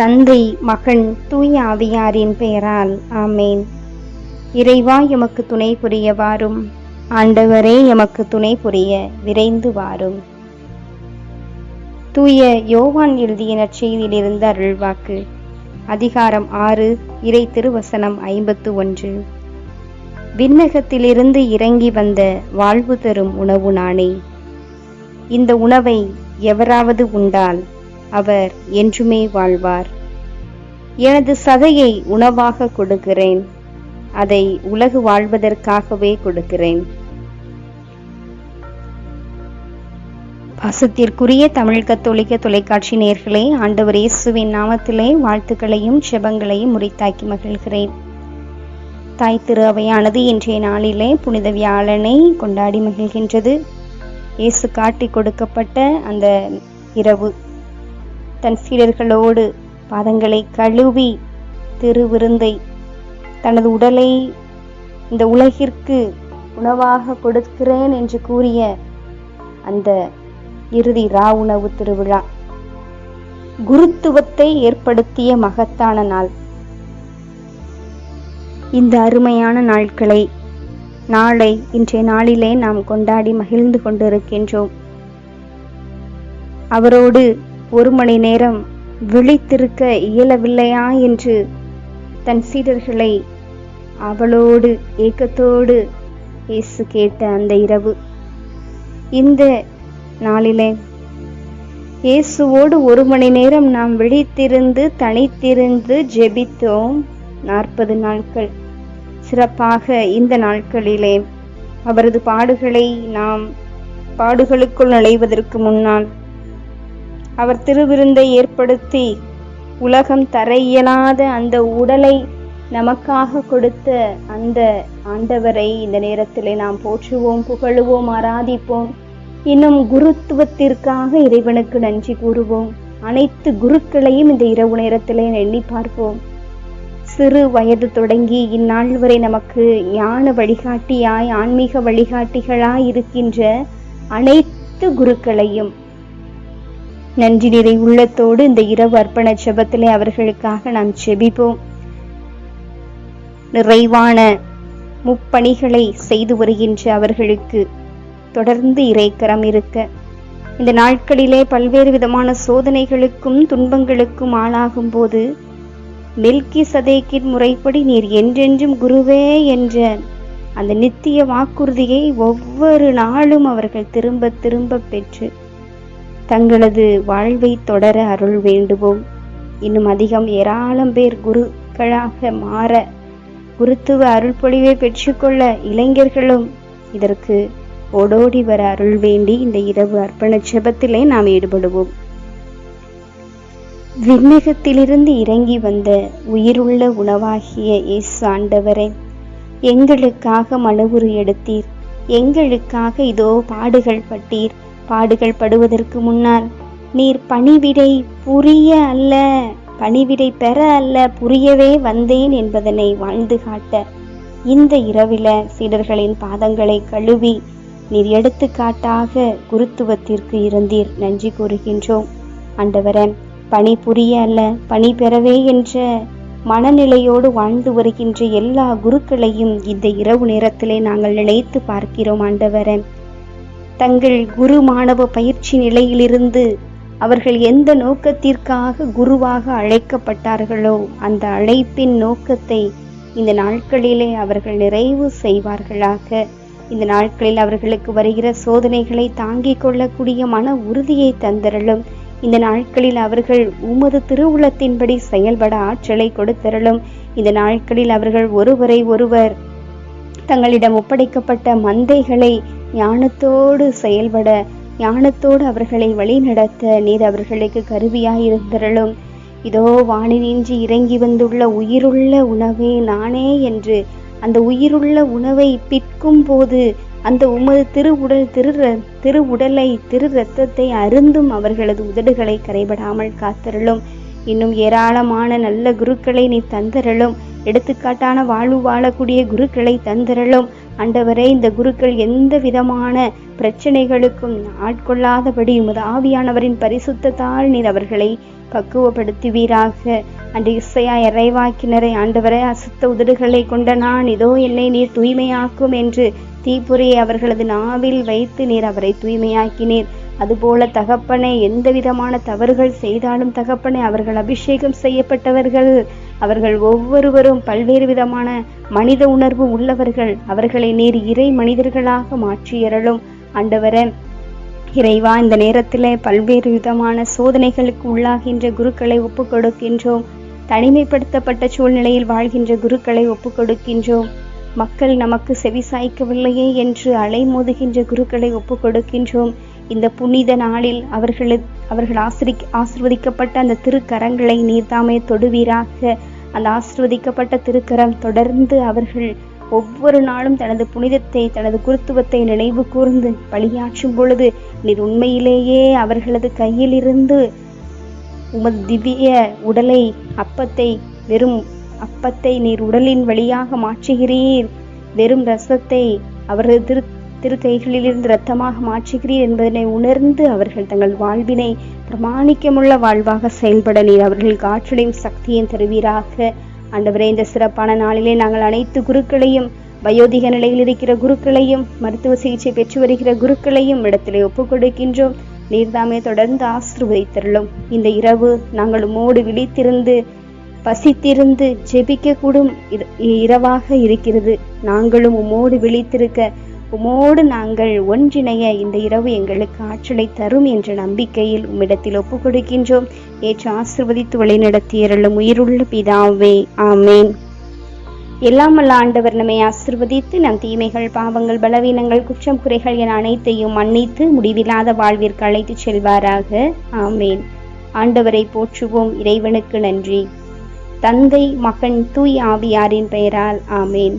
தந்தை மகன் தூய ஆவியாரின் பெயரால் ஆமேன். இறைவா எமக்கு துணை புரிய வாரும் ஆண்டவரே எமக்கு துணை புரிய விரைந்து வாரும் தூய யோவான் எழுதிய நற்செய்தியிலிருந்து அருள்வாக்கு. அதிகாரம் ஆறு இறை திருவசனம் ஐம்பத்து ஒன்று. விண்ணகத்திலிருந்து இறங்கி வந்த வாழ்வு தரும் உணவு நானே. இந்த உணவை எவராவது உண்டால் அவர் என்றுமே வாழ்வார். எனது சதையை உணவாக கொடுக்கிறேன். அதை உலகு வாழ்வதற்காகவே கொடுக்கிறேன். பாசத்திற்குரிய தமிழ் கத்தோலிக்க தொலைக்காட்சி நேர்களே ஆண்டவர் இயேசுவின் நாமத்திலே வாழ்த்துக்களையும் செபங்களையும் முறைத்தாக்கி மகிழ்கிறேன். தாய் திரு அவையானது இன்றைய நாளிலே புனித வியாழனை கொண்டாடி மகிழ்கின்றது. இயேசு காட்டி கொடுக்கப்பட்ட அந்த இரவு தன் சீடர்களோடு பாதங்களை கழுவி திருவிருந்தை தனது உடலை இந்த உலகிற்கு உணவாக கொடுக்கிறேன் என்று கூறிய அந்த இறுதி ரா உணவு திருவிழா. குருத்துவத்தை ஏற்படுத்திய மகத்தான நாள். இந்த அருமையான நாட்களை நாளை இன்றைய நாளிலே நாம் கொண்டாடி மகிழ்ந்து கொண்டிருக்கின்றோம். அவரோடு ஒரு மணி நேரம் விழித்திருக்க இயலவில்லையா என்று தன் சீடர்களை அவளோடு ஏக்கத்தோடு இயேசு கேட்ட அந்த இரவு. இந்த நாளிலே இயேசுவோடு ஒரு மணி நேரம் நாம் விழித்திருந்து தனித்திருந்து ஜெபித்தோம் நாற்பது நாட்கள். சிறப்பாக இந்த நாட்களிலே அவரது பாடுகளை நாம் பாடுகளுக்குள் நுழைவதற்கு முன்னால் அவர் திருவிருந்தை ஏற்படுத்தி உலகம் தர இயலாத அந்த உடலை நமக்காக கொடுத்த அந்த ஆண்டவரை இந்த நேரத்தில் நாம் போற்றுவோம் புகழுவோம் ஆராதிப்போம். இன்னும் குருத்துவத்திற்காக இறைவனுக்கு நன்றி கூறுவோம். அனைத்து குருக்களையும் இந்த இரவு நேரத்திலே எண்ணி பார்ப்போம். சிறு வயது தொடங்கி இந்நாள் வரை நமக்கு ஞான வழிகாட்டியாய் ஆன்மீக வழிகாட்டிகளாய் இருக்கின்ற அனைத்து குருக்களையும் நன்றி நிறை உள்ளத்தோடு இந்த இரவு அர்ப்பண ஜபத்திலே அவர்களுக்காக நாம் செபிப்போம் நிறைவான முப்பணிகளை செய்து வருகின்ற அவர்களுக்கு தொடர்ந்து இறைக்கரம் இருக்க. இந்த நாட்களிலே பல்வேறு விதமான சோதனைகளுக்கும் துன்பங்களுக்கும் ஆளாகும் போது மெல்கி சதேக்கின் முறைப்படி நீர் என்றென்றும் குருவே என்ற அந்த நித்திய வாக்குறுதியை ஒவ்வொரு நாளும் அவர்கள் திரும்ப திரும்ப பெற்று தங்களது வாழ்வை தொடர அருள் வேண்டுவோம். இன்னும் அதிகம் ஏராளம் பேர் குருக்களாக மாற குருத்துவ அருள் பொழிவை பெற்றுக்கொள்ள இளைஞர்களும் இதற்கு ஓடோடி வர அருள் வேண்டி இந்த இரவு அர்ப்பண ஜெபத்திலே நாம் ஈடுபடுவோம். விண்ணகத்திலிருந்து இறங்கி வந்த உயிருள்ள உணவாகிய இயேசு ஆண்டவரை எங்களுக்காக மனுவுரு எடுத்தீர். எங்களுக்காக இதோ பாடுகள் பட்டீர். பாடுகள் படுவதற்கு முன்னால் நீர் பணிவிடை புரிய அல்ல பணிவிடை பெற அல்ல புரியவே வந்தேன் என்பதனை வாழ்ந்து காட்ட இந்த இரவில சீடர்களின் பாதங்களை கழுவி நீர் எடுத்துக்காட்டாக குருத்துவத்திற்கு இருந்தீர் நன்றி கூறுகின்றோம். ஆண்டவரன் பணி புரிய அல்ல பணி பெறவே என்ற மனநிலையோடு வாழ்ந்து வருகின்ற எல்லா குருக்களையும் இந்த இரவு நேரத்திலே நாங்கள் நினைத்து பார்க்கிறோம் ஆண்டவரன் தங்கள் குரு மாணவ பயிற்சி நிலையிலிருந்து அவர்கள் எந்த நோக்கத்திற்காக குருவாக அழைக்கப்பட்டார்களோ அந்த அழைப்பின் நோக்கத்தை இந்த நாட்களிலே அவர்கள் நிறைவு செய்வார்களாக. இந்த நாட்களில் அவர்களுக்கு வருகிற சோதனைகளை தாங்கிக் கொள்ளக்கூடிய மன உறுதியை தந்தரலும் இந்த நாட்களில் அவர்கள் உமது திருவுளத்தின்படி செயல்பட ஆற்றலை கொடுத்தரலும் இந்த நாட்களில் அவர்கள் ஒருவரை ஒருவர் தங்களிடம் ஒப்படைக்கப்பட்ட மந்தைகளை ஞானத்தோடு செயல்பட ஞானத்தோடு அவர்களை வழிநடத்த நீர் அவர்களுக்கு கருவியாயிருந்தரலும் இதோ வானினின்றி இறங்கி வந்துள்ள உயிருள்ள உணவே நானே என்று அந்த உயிருள்ள உணவை பிற்கும் போது அந்த உமது திரு உடல் திரு திரு உடலை திரு ரத்தத்தை அருந்தும் அவர்களது உதடுகளை கரைபடாமல் காத்தருளும். இன்னும் ஏராளமான நல்ல குருக்களை நீ தந்தரலும் எடுத்துக்காட்டான வாழ்வு வாழக்கூடிய குருக்களை தந்தரலும் ஆண்டவரே இந்த குருக்கள் எந்த விதமான பிரச்சனைகளுக்கும் ஆட்கொள்ளாதபடி உமது ஆவியானவரின் பரிசுத்தத்தால் நீர் அவர்களை பக்குவப்படுத்துவீராக. அன்று இசையா இறைவாக்கினரை ஆண்டவரை அசுத்த உதடுகளை கொண்ட நான் இதோ என்னை நீர் தூய்மையாக்கும் என்று தீப்புரையை அவர்களது நாவில் வைத்து நீர் அவரை தூய்மையாக்கினீர். அதுபோல தகப்பனை எந்த விதமான தவறுகள் செய்தாலும் தகப்பனை அவர்கள் அபிஷேகம் செய்யப்பட்டவர்கள். அவர்கள் ஒவ்வொருவரும் பல்வேறு விதமான மனித உணர்வு உள்ளவர்கள். அவர்களை நேர் இறை மனிதர்களாக மாற்றியறலும் ஆண்டவரே. இறைவா இந்த நேரத்தில் பல்வேறு விதமான சோதனைகளுக்கு உள்ளாகின்ற குருக்களை ஒப்புக் கொடுக்கின்றோம் தனிமைப்படுத்தப்பட்ட சூழ்நிலையில் வாழ்கின்ற குருக்களை ஒப்புக் கொடுக்கின்றோம் மக்கள் நமக்கு செவிசாய்க்கவில்லையே என்று அலைமோதுகின்ற குருக்களை ஒப்புக் கொடுக்கின்றோம் இந்த புனித நாளில் அவர்களுக்கு அவர்கள் ஆசிரி ஆசிர்வதிக்கப்பட்ட அந்த திருக்கரங்களை நீர்தாமே தொடுவீராக. அந்த ஆசிர்வதிக்கப்பட்ட திருக்கரம் தொடர்ந்து அவர்கள் ஒவ்வொரு நாளும் தனது புனிதத்தை தனது குருத்துவத்தை நினைவு கூர்ந்து பழியாற்றும் பொழுது நீர் உண்மையிலேயே அவர்களது கையிலிருந்து உமது திவ்ய உடலை அப்பத்தை வெறும் அப்பத்தை நீர் உடலின் வழியாக மாற்றுகிறீர். வெறும் ரசத்தை அவரது திரு திருக்கைகளிலிருந்து இரத்தமாக மாற்றுகிறீர் என்பதனை உணர்ந்து அவர்கள் தங்கள் வாழ்வினை பிரமாணிக்கமுள்ள வாழ்வாக செயல்பட நீர் அவர்களுக்கு ஆற்றலையும் சக்தியும் தருவீராக. ஆண்டவரே இந்த சிறப்பான நாளிலே நாங்கள் அனைத்து குருக்களையும் வயோதிக நிலையில் இருக்கிற குருக்களையும் மருத்துவ சிகிச்சை பெற்று வருகிற குருக்களையும் இடத்திலே ஒப்புக் கொடுக்கின்றோம் நீர்தாமே தொடர்ந்து ஆசிர்வதித்தருளும். இந்த இரவு நாங்கள் உமோடு விழித்திருந்து பசித்திருந்து ஜெபிக்க கூடும் இரவாக இருக்கிறது. நாங்களும் உமோடு விழித்திருக்க உமோடு நாங்கள் ஒன்றிணைய இந்த இரவு எங்களுக்கு ஆற்றலை தரும் என்ற நம்பிக்கையில் உம்மிடத்தில் ஒப்பு கொடுக்கின்றோம் ஏற்று ஆசிர்வதித்து வழிநடத்தியருளும் உயிருள்ள பிதாவே ஆமேன். எல்லாம் ஆண்டவர் நம்மை ஆசிர்வதித்து நம் தீமைகள் பாவங்கள் பலவீனங்கள் குற்றம் குறைகள் என அனைத்தையும் மன்னித்து முடிவில்லாத வாழ்விற்கு அழைத்துச் செல்வாராக ஆமேன். ஆண்டவரை போற்றுவோம் இறைவனுக்கு நன்றி. தந்தை மகன் தூய் ஆவியாரின் பெயரால் ஆமேன்.